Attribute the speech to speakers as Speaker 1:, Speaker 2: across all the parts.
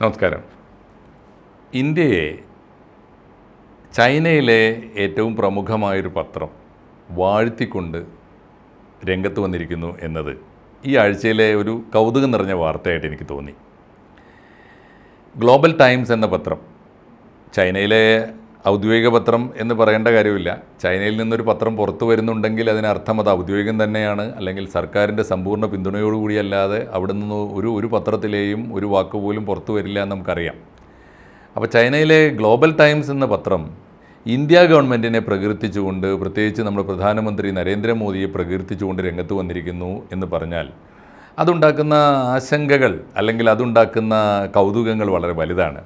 Speaker 1: നമസ്കാരം. ഇന്ത്യയെ ചൈനയിലെ ഏറ്റവും പ്രമുഖമായൊരു പത്രം വാഴ്ത്തിക്കൊണ്ട് രംഗത്ത് വന്നിരിക്കുന്നു എന്നത് ഈ ആഴ്ചയിലെ ഒരു കൗതുകം നിറഞ്ഞ വാർത്തയായിട്ട് എനിക്ക് തോന്നി. ഗ്ലോബൽ ടൈംസ് എന്ന പത്രം ചൈനയിലെ ഔദ്യോഗിക പത്രം എന്ന് പറയേണ്ട കാര്യമില്ല. ചൈനയിൽ നിന്നൊരു പത്രം പുറത്തു വരുന്നുണ്ടെങ്കിൽ അതിനർത്ഥം അത് ഔദ്യോഗികം തന്നെയാണ്. അല്ലെങ്കിൽ സർക്കാരിന്റെ സമ്പൂർണ പിന്തുണയോടുകൂടിയല്ലാതെ അവിടെ നിന്ന് ഒരു ഒരു പത്രത്തിലെയും ഒരു വാക്കുപോലും പുറത്തു വരില്ല എന്ന് നമുക്കറിയാം. അപ്പോൾ ചൈനയിലെ ഗ്ലോബൽ ടൈംസ് എന്ന പത്രം ഇന്ത്യ ഗവൺമെന്റിനെ പ്രകീർത്തിച്ചുകൊണ്ട് പ്രത്യേകിച്ച് നമ്മുടെ പ്രധാനമന്ത്രി നരേന്ദ്രമോദിയെ പ്രകീർത്തിച്ചുകൊണ്ട് രംഗത്ത് വന്നിരിക്കുന്നു എന്ന് പറഞ്ഞാൽ അതുണ്ടാക്കുന്ന ആശങ്കകൾ അല്ലെങ്കിൽ അതുണ്ടാക്കുന്ന കൗതുകങ്ങൾ വളരെ വലുതാണ്.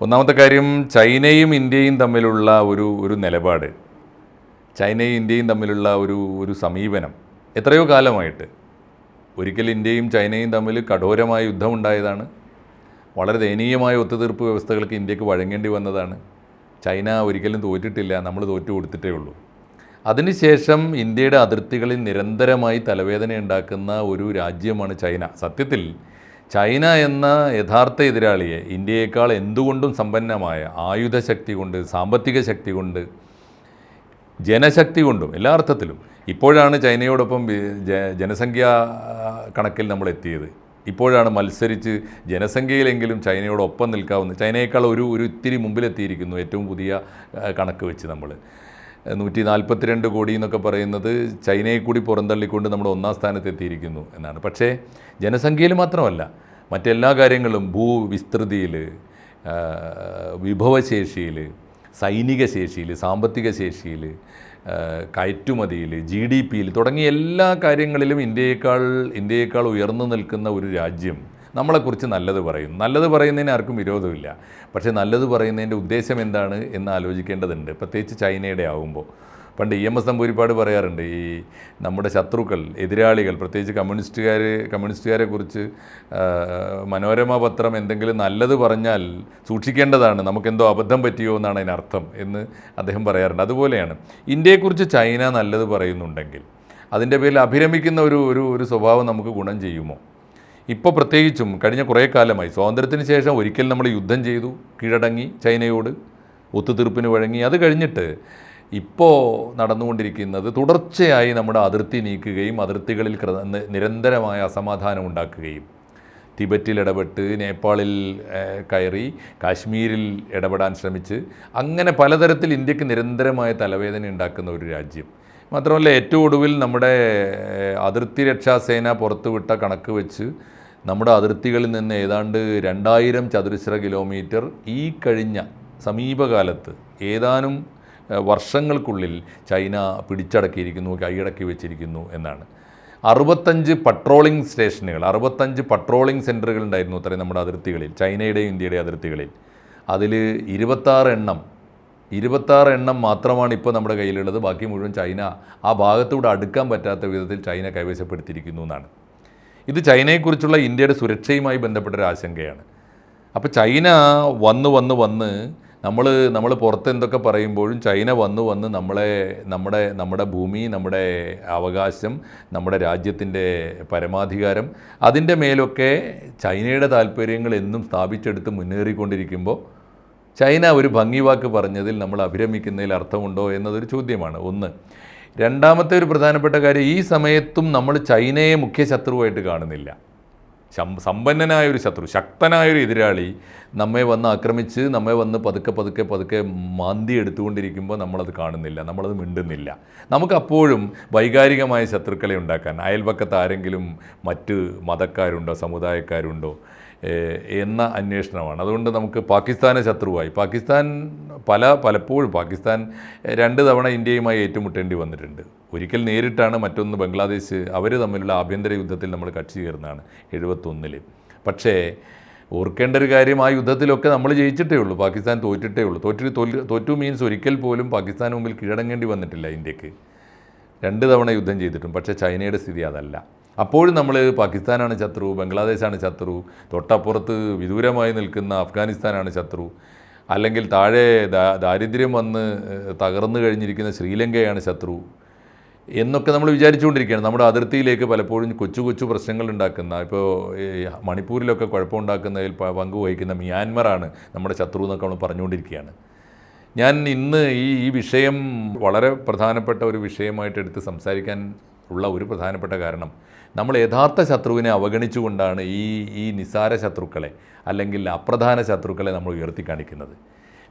Speaker 1: ഒന്നാമത്തെ കാര്യം ചൈനയും ഇന്ത്യയും തമ്മിലുള്ള ഒരു ഒരു നിലപാട്. ചൈനയും ഇന്ത്യയും തമ്മിലുള്ള ഒരു ഒരു സമീപനം എത്രയോ കാലമായിട്ട്. ഒരിക്കൽ ഇന്ത്യയും ചൈനയും തമ്മിൽ കഠോരമായ യുദ്ധമുണ്ടായതാണ്. വളരെ ദയനീയമായ ഒത്തുതീർപ്പ് വ്യവസ്ഥകൾക്ക് ഇന്ത്യയ്ക്ക് വഴങ്ങേണ്ടി വന്നതാണ്. ചൈന ഒരിക്കലും തോറ്റിട്ടില്ല നമ്മൾ തോറ്റു കൊടുത്തിട്ടേ ഉള്ളൂ. അതിനുശേഷം ഇന്ത്യയുടെ അതിർത്തികളിൽ നിരന്തരമായി തലവേദന ഉണ്ടാക്കുന്ന ഒരു രാജ്യമാണ് ചൈന. സത്യത്തിൽ ചൈന എന്ന യഥാർത്ഥ എതിരാളിയെ ഇന്ത്യയേക്കാൾ എന്തുകൊണ്ടും സമ്പന്നമായ ആയുധശക്തി കൊണ്ട് സാമ്പത്തിക ശക്തി കൊണ്ട് ജനശക്തി കൊണ്ടും എല്ലാ അർത്ഥത്തിലും ഇപ്പോഴാണ് ചൈനയോടൊപ്പം ജനസംഖ്യ കണക്കിൽ നമ്മൾ എത്തിയത്. ഇപ്പോഴാണ് മത്സരിച്ച് ജനസംഖ്യയിലെങ്കിലും ചൈനയോടൊപ്പം നിൽക്കാവുന്ന ചൈനയേക്കാൾ ഒരു ഒരു ഇത്തിരി മുമ്പിലെത്തിയിരിക്കുന്നു ഏറ്റവും പുതിയ കണക്ക് വെച്ച് നമ്മൾ. നൂറ്റി നാൽപ്പത്തിരണ്ട് കോടി എന്നൊക്കെ പറയുന്നത് ചൈനയെ കൂടി പുറന്തള്ളിക്കൊണ്ട് നമ്മൾ ഒന്നാം സ്ഥാനത്ത് എത്തിയിരിക്കുന്നു എന്നാണ്. പക്ഷേ ജനസംഖ്യയിൽ മാത്രമല്ല മറ്റെല്ലാ കാര്യങ്ങളും ഭൂവിസ്തൃതിയിൽ വിഭവശേഷിയിൽ സൈനിക ശേഷിയിൽ സാമ്പത്തിക ശേഷിയിൽ കയറ്റുമതിയിൽ ജി ഡി പിയിൽ തുടങ്ങിയ എല്ലാ കാര്യങ്ങളിലും ഇന്ത്യയേക്കാൾ ഇന്ത്യയേക്കാൾ ഉയർന്നു നിൽക്കുന്ന ഒരു രാജ്യം നമ്മളെക്കുറിച്ച് നല്ലത് പറയും. നല്ലത് പറയുന്നതിന് ആർക്കും വിരോധമില്ല. പക്ഷേ നല്ലത് പറയുന്നതിന്റെ ഉദ്ദേശം എന്താണ് എന്ന് ആലോചിക്കേണ്ടതുണ്ട്. പ്രത്യേകിച്ച് ചൈനയുടെ ആകുമ്പോൾ പണ്ട് ഇ എം എസ് നമ്പൂരിപ്പാട് പറയാറുണ്ട് ഈ നമ്മുടെ ശത്രുക്കൾ എതിരാളികൾ പ്രത്യേകിച്ച് കമ്മ്യൂണിസ്റ്റുകാർ കമ്മ്യൂണിസ്റ്റുകാരെ കുറിച്ച് മനോരമ പത്രം എന്തെങ്കിലും നല്ലത് പറഞ്ഞാൽ സൂക്ഷിക്കേണ്ടതാണ്. നമുക്കെന്തോ അബദ്ധം പറ്റിയോ എന്നാണ് അതിനർത്ഥം എന്ന് അദ്ദേഹം പറയാറുണ്ട്. അതുപോലെയാണ് ഇന്ത്യയെക്കുറിച്ച് ചൈന നല്ലത് പറയുന്നുണ്ടെങ്കിൽ അതിന്റെ പേരിൽ അഭിരമിക്കുന്ന ഒരു ഒരു സ്വഭാവം നമുക്ക് ഗുണം ചെയ്യുമോ? ഇപ്പോൾ പ്രത്യേകിച്ചും കഴിഞ്ഞ കുറേ കാലമായി. സ്വാതന്ത്ര്യത്തിന് ശേഷം ഒരിക്കൽ നമ്മൾ യുദ്ധം ചെയ്തു കീഴടങ്ങി ചൈനയോട് ഒത്തുതീർപ്പിന് വഴങ്ങി. അത് കഴിഞ്ഞിട്ട് ഇപ്പോൾ നടന്നുകൊണ്ടിരിക്കുന്നത് തുടർച്ചയായി നമ്മുടെ അതിർത്തി നീക്കുകയും അതിർത്തികളിൽ നിരന്തരമായ അസമാധാനം ഉണ്ടാക്കുകയും. തിബറ്റിൽ ഇടപെട്ട് നേപ്പാളിൽ കയറി കാശ്മീരിൽ ഇടപെടാൻ ശ്രമിച്ച്. അങ്ങനെ പലതരത്തിൽ ഇന്ത്യയ്ക്ക് നിരന്തരമായ തലവേദന ഉണ്ടാക്കുന്ന ഒരു രാജ്യം. മാത്രമല്ല ഏറ്റവും ഒടുവിൽ നമ്മുടെ അതിർത്തി രക്ഷാസേന പുറത്തുവിട്ട കണക്ക് വെച്ച് നമ്മുടെ അതിർത്തികളിൽ നിന്ന് ഏതാണ്ട് രണ്ടായിരം ചതുരശ്ര കിലോമീറ്റർ ഈ കഴിഞ്ഞ സമീപകാലത്ത് ഏതാനും വർഷങ്ങൾക്കുള്ളിൽ ചൈന പിടിച്ചടക്കിയിരിക്കുന്നു കൈയടക്കി വെച്ചിരിക്കുന്നു എന്നാണ്. അറുപത്തഞ്ച് പട്രോളിംഗ് സ്റ്റേഷനുകൾ അറുപത്തഞ്ച് പട്രോളിംഗ് സെന്ററുകൾ ഉണ്ടായിരുന്നു അത്രയും നമ്മുടെ അതിർത്തികളിൽ ചൈനയുടെയും ഇന്ത്യയുടെയും അതിർത്തികളിൽ. അതിൽ ഇരുപത്താറ് എണ്ണം ഇരുപത്താറ് എണ്ണം മാത്രമാണ് ഇപ്പോൾ നമ്മുടെ കയ്യിലുള്ളത്. ബാക്കി മുഴുവൻ ചൈന ആ ഭാഗത്തൂടെ അടുക്കാൻ പറ്റാത്ത വിധത്തിൽ ചൈന കൈവശപ്പെടുത്തിയിരിക്കുന്നു എന്നാണ്. ഇത് ചൈനയെക്കുറിച്ചുള്ള ഇന്ത്യയുടെ സുരക്ഷയുമായി ബന്ധപ്പെട്ട ഒരു ആശങ്കയാണ്. അപ്പോൾ ചൈന വന്ന് വന്ന് വന്ന് നമ്മൾ നമ്മൾ പുറത്ത് എന്തൊക്കെ പറയുമ്പോഴും ചൈന വന്ന് വന്ന് നമ്മളെ നമ്മുടെ നമ്മുടെ ഭൂമി നമ്മുടെ അവകാശം നമ്മുടെ രാജ്യത്തിന്റെ പരമാധികാരം അതിന്റെ മേലൊക്കെ ചൈനയുടെ താല്പര്യങ്ങൾ എന്നും സ്ഥാപിച്ചെടുത്ത് മുന്നേറിക്കൊണ്ടിരിക്കുമ്പോൾ ചൈന ഒരു ഭംഗി വാക്ക് പറഞ്ഞതിൽ നമ്മൾ അഭിരമിക്കുന്നതിൽ അർത്ഥമുണ്ടോ എന്നതൊരു ചോദ്യമാണ്. ഒന്ന് രണ്ടാമത്തെ ഒരു പ്രധാനപ്പെട്ട കാര്യം ഈ സമയത്തും നമ്മൾ ചൈനയെ മുഖ്യ ശത്രുവായിട്ട് കാണുന്നില്ല. സമ്പന്നനായ ഒരു ശത്രു ശക്തനായ ഒരു എതിരാളി നമ്മെ വന്ന് ആക്രമിച്ച് നമ്മെ വന്ന് പതുക്കെ പതുക്കെ പതുക്കെ മാന്തി എടുത്തുകൊണ്ടിരിക്കുമ്പോൾ നമ്മളത് കാണുന്നില്ല നമ്മളത് മിണ്ടുന്നില്ല. നമുക്കപ്പോഴും വൈകാരികമായ ശത്രുക്കളെ ഉണ്ടാക്കാൻ അയൽപക്കത്ത് ആരെങ്കിലും മറ്റ് മതക്കാരുണ്ടോ സമുദായക്കാരുണ്ടോ എന്ന അന്വേഷണമാണ്. അതുകൊണ്ട് നമുക്ക് പാകിസ്ഥാനെ ശത്രുവായി. പാകിസ്ഥാൻ പല പലപ്പോഴും പാകിസ്ഥാൻ രണ്ട് തവണ ഇന്ത്യയുമായി ഏറ്റുമുട്ടേണ്ടി വന്നിട്ടുണ്ട്. ഒരിക്കൽ നേരിട്ടാണ് മറ്റൊന്ന് ബംഗ്ലാദേശ്. അവർ തമ്മിലുള്ള ആഭ്യന്തര യുദ്ധത്തിൽ നമ്മൾ കക്ഷി ചേർന്നതാണ് എഴുപത്തൊന്നിൽ പക്ഷേ ഓർക്കേണ്ട ഒരു കാര്യം ആ യുദ്ധത്തിലൊക്കെ നമ്മൾ ജയിച്ചിട്ടേ ഉള്ളൂ. പാകിസ്ഥാൻ തോറ്റിട്ടേ ഉള്ളൂ. തോറ്റു തോറ്റു മീൻസ് ഒരിക്കൽ പോലും പാകിസ്ഥാൻ മുമ്പിൽ കീഴടങ്ങേണ്ടി വന്നിട്ടില്ല ഇന്ത്യയ്ക്ക്. രണ്ട് തവണ യുദ്ധം ചെയ്തിട്ടും. പക്ഷേ ചൈനയുടെ സ്ഥിതി അതല്ല. അപ്പോഴും നമ്മൾ പാകിസ്ഥാനാണ് ശത്രു ബംഗ്ലാദേശാണ് ശത്രു തൊട്ടപ്പുറത്ത് വിദൂരമായി നിൽക്കുന്ന അഫ്ഗാനിസ്ഥാനാണ് ശത്രു അല്ലെങ്കിൽ താഴെ ദാരിദ്ര്യം വന്ന് തകർന്നു കഴിഞ്ഞിരിക്കുന്ന ശ്രീലങ്കയാണ് ശത്രു എന്നൊക്കെ നമ്മൾ വിചാരിച്ചുകൊണ്ടിരിക്കുകയാണ്. നമ്മുടെ അതിർത്തിയിലേക്ക് പലപ്പോഴും കൊച്ചു കൊച്ചു പ്രശ്നങ്ങൾ ഉണ്ടാക്കുന്ന ഇപ്പോൾ മണിപ്പൂരിലൊക്കെ കുഴപ്പമുണ്ടാക്കുന്നതിൽ പങ്കു പങ്കുവഹിക്കുന്ന മ്യാൻമറാണ് നമ്മുടെ ശത്രു എന്നൊക്കെ നമ്മൾ പറഞ്ഞുകൊണ്ടിരിക്കുകയാണ്. ഞാൻ ഇന്ന് ഈ ഈ വിഷയം വളരെ പ്രധാനപ്പെട്ട ഒരു വിഷയമായിട്ട് എടുത്ത് സംസാരിക്കാൻ ഉള്ള ഒരു പ്രധാനപ്പെട്ട കാരണം നമ്മൾ യഥാർത്ഥ ശത്രുവിനെ അവഗണിച്ചുകൊണ്ടാണ് ഈ ഈ നിസാര ശത്രുക്കളെ അല്ലെങ്കിൽ അപ്രധാന ശത്രുക്കളെ നമ്മൾ ഉയർത്തി കാണിക്കുന്നത്.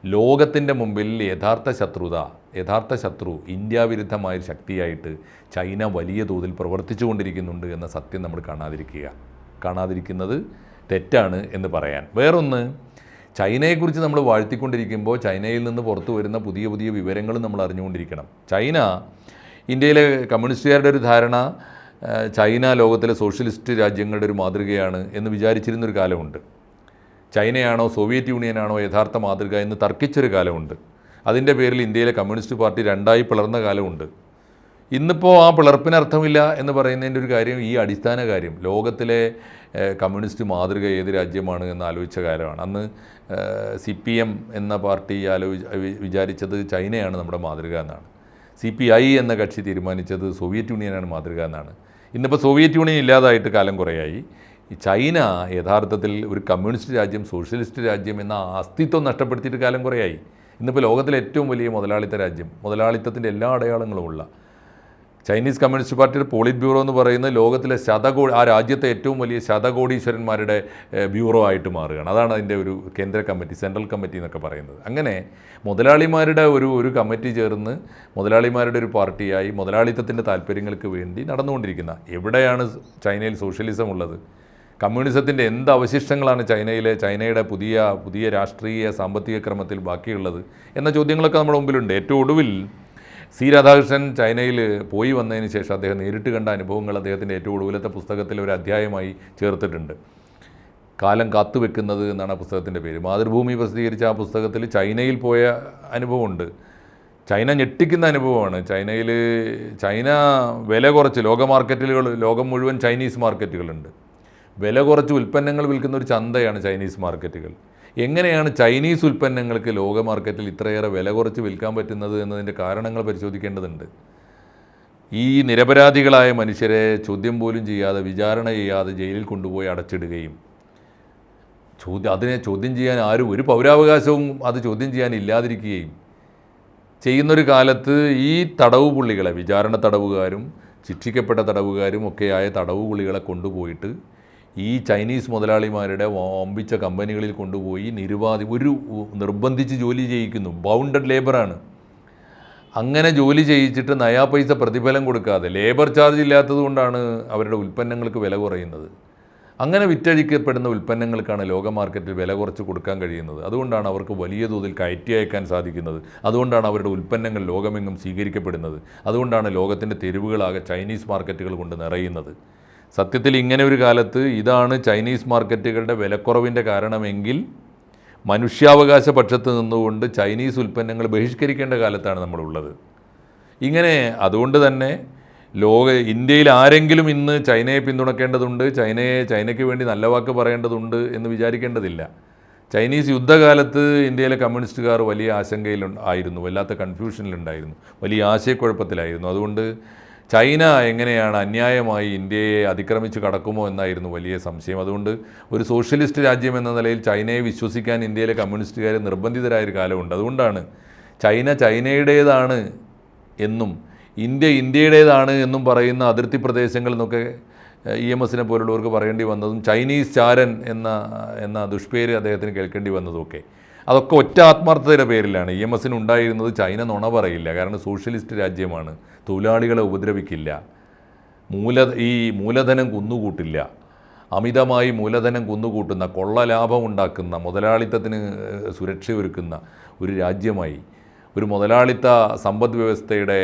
Speaker 1: ലോകത്തിന്റെ മുമ്പിൽ യഥാർത്ഥ ശത്രുത യഥാർത്ഥ ശത്രു ഇന്ത്യ വിരുദ്ധമായ ശക്തിയായിട്ട് ചൈന വലിയ തോതിൽ പ്രവർത്തിച്ചു കൊണ്ടിരിക്കുന്നുണ്ട് എന്ന സത്യം നമ്മൾ കാണാതിരിക്കുക. കാണാതിരിക്കുന്നത് തെറ്റാണ് എന്ന് പറയാൻ. വേറൊന്ന് ചൈനയെക്കുറിച്ച് നമ്മൾ വാഴ്ത്തിക്കൊണ്ടിരിക്കുമ്പോൾ ചൈനയിൽ നിന്ന് പുറത്തു വരുന്ന പുതിയ പുതിയ വിവരങ്ങളും നമ്മൾ അറിഞ്ഞുകൊണ്ടിരിക്കണം. ചൈന ഇന്ത്യയിലെ കമ്മ്യൂണിസ്റ്റുകാരുടെ ഒരു ധാരണ ചൈന ലോകത്തിലെ സോഷ്യലിസ്റ്റ് രാജ്യങ്ങളുടെ ഒരു മാതൃകയാണ് എന്ന് വിചാരിച്ചിരുന്നൊരു കാലമുണ്ട്. ചൈനയാണോ സോവിയറ്റ് യൂണിയനാണോ യഥാർത്ഥ മാതൃക എന്ന് തർക്കിച്ചൊരു കാലമുണ്ട്. അതിന്റെ പേരിൽ ഇന്ത്യയിലെ കമ്മ്യൂണിസ്റ്റ് പാർട്ടി രണ്ടായി പിളർന്ന കാലമുണ്ട്. ഇന്നിപ്പോൾ ആ പിളർപ്പിനർത്ഥമില്ല എന്ന് പറയുന്നതിന്റെ ഒരു കാര്യം ഈ അടിസ്ഥാന കാര്യം ലോകത്തിലെ കമ്മ്യൂണിസ്റ്റ് മാതൃക ഏത് രാജ്യമാണ് എന്ന് ആലോചിച്ച കാലമാണ്. അന്ന് സി പി എം എന്ന പാർട്ടി ആലോചി വിചാരിച്ചത് ചൈനയാണ് നമ്മുടെ മാതൃക എന്നാണ്. സി പി ഐ എന്ന കക്ഷി തീരുമാനിച്ചത് സോവിയറ്റ് യൂണിയനാണ് മാതൃക എന്നാണ്. ഇന്നിപ്പോൾ സോവിയറ്റ് യൂണിയൻ ഇല്ലാതായിട്ട് കാലം കുറേയായി. ഈ ചൈന യഥാർത്ഥത്തിൽ ഒരു കമ്മ്യൂണിസ്റ്റ് രാജ്യം സോഷ്യലിസ്റ്റ് രാജ്യം എന്ന അസ്തിത്വം നഷ്ടപ്പെടുത്തിയിട്ട് കാലം കുറേയായി. ഇന്നിപ്പോൾ ലോകത്തിലെ ഏറ്റവും വലിയ മുതലാളിത്ത രാജ്യം മുതലാളിത്തത്തിന്റെ എല്ലാ അടയാളങ്ങളുമുള്ള ചൈനീസ് കമ്മ്യൂണിസ്റ്റ് പാർട്ടിയുടെ പോളിറ്റ് ബ്യൂറോ എന്ന് പറയുന്നത് ലോകത്തിലെ ശതകോടി ആ രാജ്യത്തെ ഏറ്റവും വലിയ ശതകോടീശ്വരന്മാരുടെ ബ്യൂറോ ആയിട്ട് മാറുകയാണ്. അതാണ് അതിന്റെ ഒരു കേന്ദ്ര കമ്മിറ്റി സെൻട്രൽ കമ്മിറ്റി എന്നൊക്കെ പറയുന്നത്. അങ്ങനെ മുതലാളിമാരുടെ ഒരു ഒരു കമ്മിറ്റി ചേർന്ന് മുതലാളിമാരുടെ ഒരു പാർട്ടിയായി മുതലാളിത്തത്തിന്റെ താല്പര്യങ്ങൾക്ക് വേണ്ടി നടന്നുകൊണ്ടിരിക്കുന്ന എവിടെയാണ് ചൈനയിൽ സോഷ്യലിസം ഉള്ളത്? കമ്മ്യൂണിസത്തിന്റെ എന്ത് അവശിഷ്ടങ്ങളാണ് ചൈനയിലെ ചൈനയുടെ പുതിയ പുതിയ രാഷ്ട്രീയ സാമ്പത്തിക ക്രമത്തിൽ ബാക്കിയുള്ളത്? എന്ന ചോദ്യങ്ങളൊക്കെ നമ്മുടെ മുമ്പിലുണ്ട്. ഏറ്റവും ഒടുവിൽ സി രാധാകൃഷ്ണൻ ചൈനയിൽ പോയി വന്നതിന് ശേഷം അദ്ദേഹം നേരിട്ട് കണ്ട അനുഭവങ്ങൾ അദ്ദേഹത്തിന്റെ ഏറ്റവും ഒടുവിലത്തെ പുസ്തകത്തിൽ ഒരു അധ്യായമായി ചേർത്തിട്ടുണ്ട്. കാലം കാത്തുവെക്കുന്നത് എന്നാണ് ആ പുസ്തകത്തിന്റെ പേര്. മാതൃഭൂമി പ്രസിദ്ധീകരിച്ച ആ പുസ്തകത്തിൽ ചൈനയിൽ പോയ അനുഭവമുണ്ട്. ചൈന ഞെട്ടിക്കുന്ന അനുഭവമാണ്. ചൈനയിൽ ചൈന വില കുറച്ച് ലോക മാർക്കറ്റുകൾ ലോകം മുഴുവൻ ചൈനീസ് മാർക്കറ്റുകളുണ്ട്. വില കുറച്ച് ഉൽപ്പന്നങ്ങൾ വിൽക്കുന്ന ഒരു ചന്തയാണ് ചൈനീസ് മാർക്കറ്റുകൾ. എങ്ങനെയാണ് ചൈനീസ് ഉൽപ്പന്നങ്ങൾക്ക് ലോക മാർക്കറ്റിൽ ഇത്രയേറെ വില കുറച്ച് വിൽക്കാൻ പറ്റുന്നത് എന്നതിന്റെ കാരണങ്ങൾ പരിശോധിക്കേണ്ടതുണ്ട്. ഈ നിരപരാധികളായ മനുഷ്യരെ ചോദ്യം പോലും ചെയ്യാതെ വിചാരണ ചെയ്യാതെ ജയിലിൽ കൊണ്ടുപോയി അടച്ചിടുകയും ചോദ്യം അതിനെ ചോദ്യം ചെയ്യാൻ ആരും ഒരു പൗരാവകാശവും അത് ചോദ്യം ചെയ്യാൻ ഇല്ലാതിരിക്കുകയും ചെയ്യുന്നൊരു കാലത്ത് ഈ തടവ് പുള്ളികളെ വിചാരണ തടവുകാരും ശിക്ഷിക്കപ്പെട്ട തടവുകാരും ഒക്കെയായ തടവ് പുള്ളികളെ കൊണ്ടുപോയിട്ട് ഈ ചൈനീസ് മുതലാളിമാരുടെ വമ്പിച്ച കമ്പനികളിൽ കൊണ്ടുപോയി നിരുപാധി ഒരു നിർബന്ധിച്ച് ജോലി ചെയ്യിക്കുന്നു. ബൗണ്ടഡ് ലേബറാണ്. അങ്ങനെ ജോലി ചെയ്യിച്ചിട്ട് നയാ പൈസ പ്രതിഫലം കൊടുക്കാതെ ലേബർ ചാർജ് ഇല്ലാത്തത് കൊണ്ടാണ് അവരുടെ ഉൽപ്പന്നങ്ങൾക്ക് വില കുറയുന്നത്. അങ്ങനെ വിറ്റഴിക്കപ്പെടുന്ന ഉൽപ്പന്നങ്ങൾക്കാണ് ലോക മാർക്കറ്റിൽ വില കുറച്ച് കൊടുക്കാൻ കഴിയുന്നത്. അതുകൊണ്ടാണ് അവർക്ക് വലിയ തോതിൽ കയറ്റി അയക്കാൻ സാധിക്കുന്നത്. അതുകൊണ്ടാണ് അവരുടെ ഉൽപ്പന്നങ്ങൾ ലോകമെങ്ങും സ്വീകരിക്കപ്പെടുന്നത്. അതുകൊണ്ടാണ് ലോകത്തിന്റെ തെരുവുകളാകെ ചൈനീസ് മാർക്കറ്റുകൾ കൊണ്ട് നിറയുന്നത്. സത്യത്തിൽ ഇങ്ങനെ ഒരു കാലത്ത് ഇതാണ് ചൈനീസ് മാർക്കറ്റുകളുടെ വിലക്കുറവിന്റെ കാരണമെങ്കിൽ മനുഷ്യാവകാശ പക്ഷത്ത് നിന്നുകൊണ്ട് ചൈനീസ് ഉൽപ്പന്നങ്ങൾ ബഹിഷ്കരിക്കേണ്ട കാലത്താണ് നമ്മളുള്ളത്. ഇങ്ങനെ അതുകൊണ്ട് തന്നെ ലോക ഇന്ത്യയിൽ ആരെങ്കിലും ഇന്ന് ചൈനയെ പിന്തുണക്കേണ്ടതുണ്ട് ചൈനയെ ചൈനയ്ക്ക് വേണ്ടി നല്ല വാക്ക് പറയേണ്ടതുണ്ട് എന്ന് വിചാരിക്കേണ്ടതില്ല. ചൈനീസ് യുദ്ധകാലത്ത് ഇന്ത്യയിലെ കമ്മ്യൂണിസ്റ്റുകാർ വലിയ ആശങ്കയിൽ ആയിരുന്നു വല്ലാത്ത കൺഫ്യൂഷനിലുണ്ടായിരുന്നു വലിയ ആശയക്കുഴപ്പത്തിലായിരുന്നു. അതുകൊണ്ട് ചൈന എങ്ങനെയാണ് അന്യായമായി ഇന്ത്യയെ അതിക്രമിച്ച് കടക്കുമോ എന്നായിരുന്നു വലിയ സംശയം. അതുകൊണ്ട് ഒരു സോഷ്യലിസ്റ്റ് രാജ്യം എന്ന നിലയിൽ ചൈനയെ വിശ്വസിക്കാൻ ഇന്ത്യയിലെ കമ്മ്യൂണിസ്റ്റുകാർ നിർബന്ധിതരായൊരു കാലമുണ്ട്. അതുകൊണ്ടാണ് ചൈന ചൈനയുടേതാണ് എന്നും ഇന്ത്യ ഇന്ത്യയുടേതാണ് എന്നും പറയുന്ന അതിർത്തി പ്രദേശങ്ങളിൽ നിന്നൊക്കെ ഇ എം എസിനെ പോലുള്ളവർക്ക് പറയേണ്ടി വന്നതും ചൈനീസ് ചാരൻ എന്ന എന്ന ദുഷ്പേര് അദ്ദേഹത്തിന് കേൾക്കേണ്ടി വന്നതുമൊക്കെ. അതൊക്കെ ഒറ്റ ആത്മാർത്ഥതയുടെ പേരിലാണ്. ഇ എം എസിന് ഉണ്ടായിരുന്നത് ചൈന നുണ പറയില്ല. കാരണം സോഷ്യലിസ്റ്റ് രാജ്യമാണ്. തൊഴിലാളികളെ ഉപദ്രവിക്കില്ല. മൂല ഈ മൂലധനം കുന്നുകൂട്ടില്ല. അമിതമായി മൂലധനം കുന്നുകൂട്ടുന്ന കൊള്ള ലാഭം ഉണ്ടാക്കുന്ന മുതലാളിത്തത്തിന് സുരക്ഷ സുരക്ഷയൊരുക്കുന്ന ഒരു രാജ്യമായി ഒരു മുതലാളിത്ത സമ്പദ് വ്യവസ്ഥയുടെ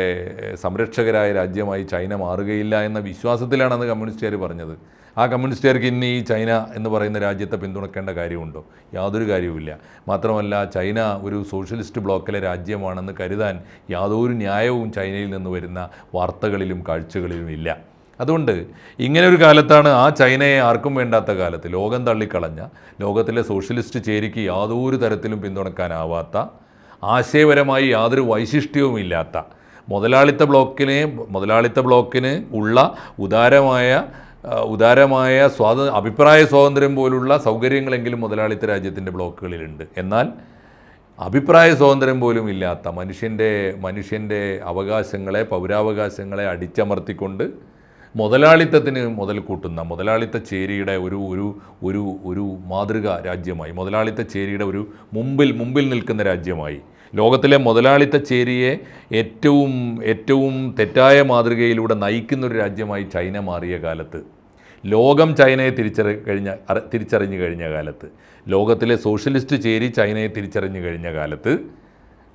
Speaker 1: സംരക്ഷകരായ രാജ്യമായി ചൈന മാറുകയില്ല എന്ന വിശ്വാസത്തിലാണ് അന്ന് കമ്മ്യൂണിസ്റ്റുകാർ പറഞ്ഞത്. ആ കമ്മ്യൂണിസ്റ്റുകാർക്ക് ഇന്ന് ഈ ചൈന എന്ന് പറയുന്ന രാജ്യത്തെ പിന്തുണക്കേണ്ട കാര്യമുണ്ടോ? യാതൊരു കാര്യവുമില്ല. മാത്രമല്ല ചൈന ഒരു സോഷ്യലിസ്റ്റ് ബ്ലോക്കിലെ രാജ്യമാണെന്ന് കരുതാൻ യാതൊരു ന്യായവും ചൈനയിൽ നിന്ന് വരുന്ന വാർത്തകളിലും കാഴ്ചകളിലും ഇല്ല. അതുകൊണ്ട് ഇങ്ങനെ ഒരു കാലത്താണ് ആ ചൈനയെ ആർക്കും വേണ്ടാത്ത കാലത്ത് ലോകം തള്ളിക്കളഞ്ഞ ലോകത്തിലെ സോഷ്യലിസ്റ്റ് ചേരിക്ക് യാതൊരു തരത്തിലും പിന്തുണക്കാനാവാത്ത ആശയപരമായി യാതൊരു വൈശിഷ്ട്യവുമില്ലാത്ത മുതലാളിത്ത ബ്ലോക്കിനെ മുതലാളിത്ത ബ്ലോക്കിന് ഉള്ള ഉദാരമായ ഉദാരമായ സ്വാത അഭിപ്രായ സ്വാതന്ത്ര്യം പോലുള്ള സൗകര്യങ്ങളെങ്കിലും മുതലാളിത്ത രാജ്യത്തിന്റെ ബ്ലോക്കുകളിലുണ്ട്. എന്നാൽ അഭിപ്രായ സ്വാതന്ത്ര്യം പോലും ഇല്ലാത്ത മനുഷ്യന്റെ മനുഷ്യന്റെ അവകാശങ്ങളെ പൗരാവകാശങ്ങളെ അടിച്ചമർത്തിക്കൊണ്ട് മുതലാളിത്തത്തിന് മുതൽ കൂട്ടുന്ന മുതലാളിത്ത ചേരിയുടെ ഒരു ഒരു ഒരു ഒരു മാതൃക രാജ്യമായി മുതലാളിത്ത ചേരിയുടെ ഒരു മുമ്പിൽ മുമ്പിൽ നിൽക്കുന്ന രാജ്യമായി ലോകത്തിലെ മുതലാളിത്ത ചേരിയെ ഏറ്റവും ഏറ്റവും തെറ്റായ മാതൃകയിലൂടെ നയിക്കുന്നൊരു രാജ്യമായി ചൈന മാറിയ കാലത്ത്. ലോകം ചൈനയെ തിരിച്ചറി കഴിഞ്ഞ തിരിച്ചറിഞ്ഞു കഴിഞ്ഞ കാലത്ത്. ലോകത്തിലെ സോഷ്യലിസ്റ്റ് ചേരി ചൈനയെ തിരിച്ചറിഞ്ഞു കഴിഞ്ഞ കാലത്ത്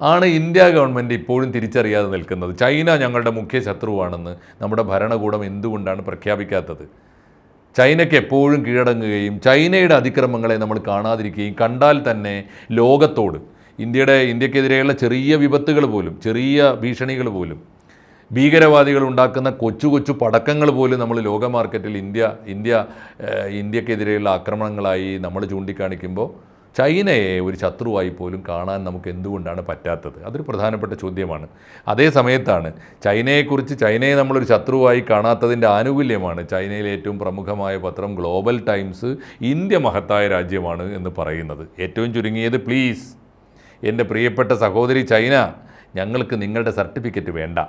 Speaker 1: ആണ് ഇന്ത്യ ഗവൺമെന്റ് ഇപ്പോഴും തിരിച്ചറിയാതെ നിൽക്കുന്നത്. ചൈന ഞങ്ങളുടെ മുഖ്യ ശത്രുവാണെന്ന് നമ്മുടെ ഭരണകൂടം എന്തുകൊണ്ടാണ് പ്രഖ്യാപിക്കാത്തത്? ചൈനയ്ക്ക് എപ്പോഴും കീഴടങ്ങുകയും ചൈനയുടെ അതിക്രമങ്ങളെ നമ്മൾ കാണാതിരിക്കുകയും കണ്ടാൽ തന്നെ ലോകത്തോട് ഇന്ത്യയുടെ ഇന്ത്യക്കെതിരെയുള്ള ചെറിയ വിപത്തുകൾ പോലും ചെറിയ ഭീഷണികൾ പോലും ഭീകരവാദികൾ ഉണ്ടാക്കുന്ന കൊച്ചു കൊച്ചു പടക്കങ്ങൾ പോലും നമ്മൾ ലോക മാർക്കറ്റിൽ ഇന്ത്യ ഇന്ത്യ ഇന്ത്യക്കെതിരെയുള്ള ആക്രമണങ്ങളായി നമ്മൾ ചൂണ്ടിക്കാണിക്കുമ്പോൾ ചൈനയെ ഒരു ശത്രുവായി പോലും കാണാൻ നമുക്ക് എന്തുകൊണ്ടാണ് പറ്റാത്തത്? അതൊരു പ്രധാനപ്പെട്ട ചോദ്യമാണ്. അതേ സമയത്താണ് ചൈനയെക്കുറിച്ച് ചൈനയെ നമ്മളൊരു ശത്രുവായി കാണാത്തതിന്റെ ആനുകൂല്യമാണ് ചൈനയിലെ ഏറ്റവും പ്രമുഖമായ പത്രം ഗ്ലോബൽ ടൈംസ് ഇന്ത്യ മഹത്തായ രാജ്യമാണ് എന്ന് പറയുന്നത്. ഏറ്റവും ചുരുങ്ങിയത് പ്ലീസ് എന്റെ പ്രിയപ്പെട്ട സഹോദരി ചൈന ഞങ്ങൾക്ക് നിങ്ങളുടെ സർട്ടിഫിക്കറ്റ് വേണ്ട.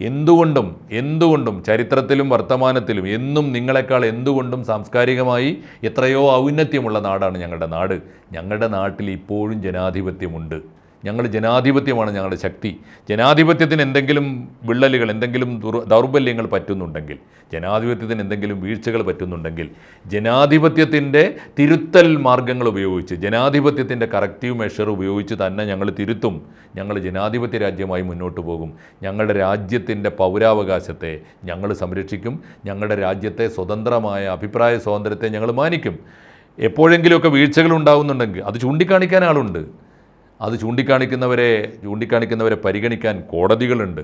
Speaker 1: എന്തുകൊണ്ടും എന്തുകൊണ്ടും ചരിത്രത്തിലും വർത്തമാനത്തിലും എന്നും നിങ്ങളെക്കാൾ എന്തുകൊണ്ടും സാംസ്കാരികമായി എത്രയോ ഔന്നത്യമുള്ള നാടാണ് ഞങ്ങളുടെ നാട്. ഞങ്ങളുടെ നാട്ടിൽ ഇപ്പോഴും ജനാധിപത്യമുണ്ട്. ഞങ്ങൾ ജനാധിപത്യമാണ് ഞങ്ങളുടെ ശക്തി. ജനാധിപത്യത്തിന് എന്തെങ്കിലും വിള്ളലുകൾ എന്തെങ്കിലും ദുർ ദൗർബല്യങ്ങൾ പറ്റുന്നുണ്ടെങ്കിൽ ജനാധിപത്യത്തിന് എന്തെങ്കിലും വീഴ്ചകൾ പറ്റുന്നുണ്ടെങ്കിൽ ജനാധിപത്യത്തിന്റെ തിരുത്തൽ മാർഗങ്ങൾ ഉപയോഗിച്ച് ജനാധിപത്യത്തിന്റെ കറക്റ്റീവ് മെഷർ ഉപയോഗിച്ച് തന്നെ ഞങ്ങൾ തിരുത്തും. ഞങ്ങൾ ജനാധിപത്യ രാജ്യമായി മുന്നോട്ട് പോകും. ഞങ്ങളുടെ രാജ്യത്തിന്റെ പൗരാവകാശത്തെ ഞങ്ങൾ സംരക്ഷിക്കും. ഞങ്ങളുടെ രാജ്യത്തെ സ്വതന്ത്രമായ അഭിപ്രായ സ്വാതന്ത്ര്യത്തെ ഞങ്ങൾ മാനിക്കും. എപ്പോഴെങ്കിലുമൊക്കെ വീഴ്ചകൾ ഉണ്ടാകുന്നുണ്ടെങ്കിൽ അത് ചൂണ്ടിക്കാണിക്കാൻ ആളുണ്ട്. അത് ചൂണ്ടിക്കാണിക്കുന്നവരെ ചൂണ്ടിക്കാണിക്കുന്നവരെ പരിഗണിക്കാൻ കോടതികളുണ്ട്.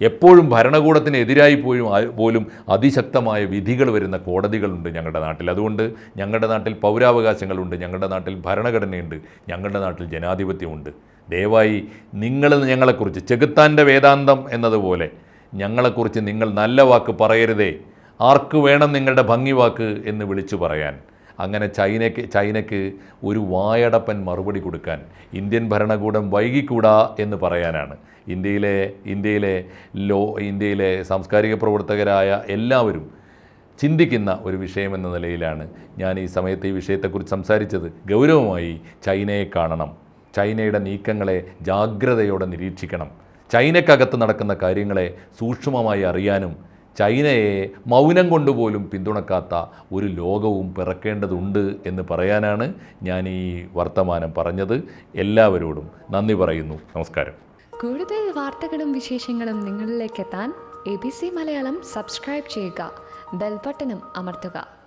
Speaker 1: എപ്പോഴും ഭരണകൂടത്തിന് എതിരായി പോലും പോലും അതിശക്തമായ വിധികൾ വരുന്ന കോടതികളുണ്ട് ഞങ്ങളുടെ നാട്ടിൽ. അതുകൊണ്ട് ഞങ്ങളുടെ നാട്ടിൽ പൗരാവകാശങ്ങളുണ്ട് ഞങ്ങളുടെ നാട്ടിൽ ഭരണഘടനയുണ്ട് ഞങ്ങളുടെ നാട്ടിൽ ജനാധിപത്യമുണ്ട്. ദയവായി നിങ്ങൾ ഞങ്ങളെക്കുറിച്ച് ചെകുത്താന്റെ വേദാന്തം എന്നതുപോലെ ഞങ്ങളെക്കുറിച്ച് നിങ്ങൾ നല്ല വാക്ക് പറയരുതേ. ആർക്ക് വേണം നിങ്ങളുടെ ഭംഗി വാക്ക് എന്ന് വിളിച്ചു പറയാൻ. അങ്ങനെ ചൈനയ്ക്ക് ചൈനയ്ക്ക് ഒരു വായടപ്പൻ മറുപടി കൊടുക്കാൻ ഇന്ത്യൻ ഭരണകൂടം വൈകിക്കൂടാ എന്ന് പറയാനാണ്. ഇന്ത്യയിലെ ഇന്ത്യയിലെ ലോ ഇന്ത്യയിലെ സാംസ്കാരിക പ്രവർത്തകരായ എല്ലാവരും ചിന്തിക്കുന്ന ഒരു വിഷയമെന്ന നിലയിലാണ് ഞാൻ ഈ സമയത്ത് ഈ വിഷയത്തെക്കുറിച്ച് സംസാരിച്ചത്. ഗൗരവമായി ചൈനയെ കാണണം. ചൈനയുടെ നീക്കങ്ങളെ ജാഗ്രതയോടെ നിരീക്ഷിക്കണം. ചൈനക്കകത്ത് നടക്കുന്ന കാര്യങ്ങളെ സൂക്ഷ്മമായി അറിയാനും ചൈനയെ മൗനം കൊണ്ടുപോലും പിന്തുണക്കാത്ത ഒരു ലോകവും പിറക്കേണ്ടതുണ്ട് എന്ന് പറയാനാണ് ഞാൻ ഈ വർത്തമാനം പറഞ്ഞത്. എല്ലാവരോടും നന്ദി പറയുന്നു. നമസ്കാരം.
Speaker 2: കൂടുതൽ വാർത്തകളും വിശേഷങ്ങളും നിങ്ങളിലേക്ക് എത്താൻ A B C Malayalam subscribe ചെയ്യുക. ബെൽബട്ടനും അമർത്തുക.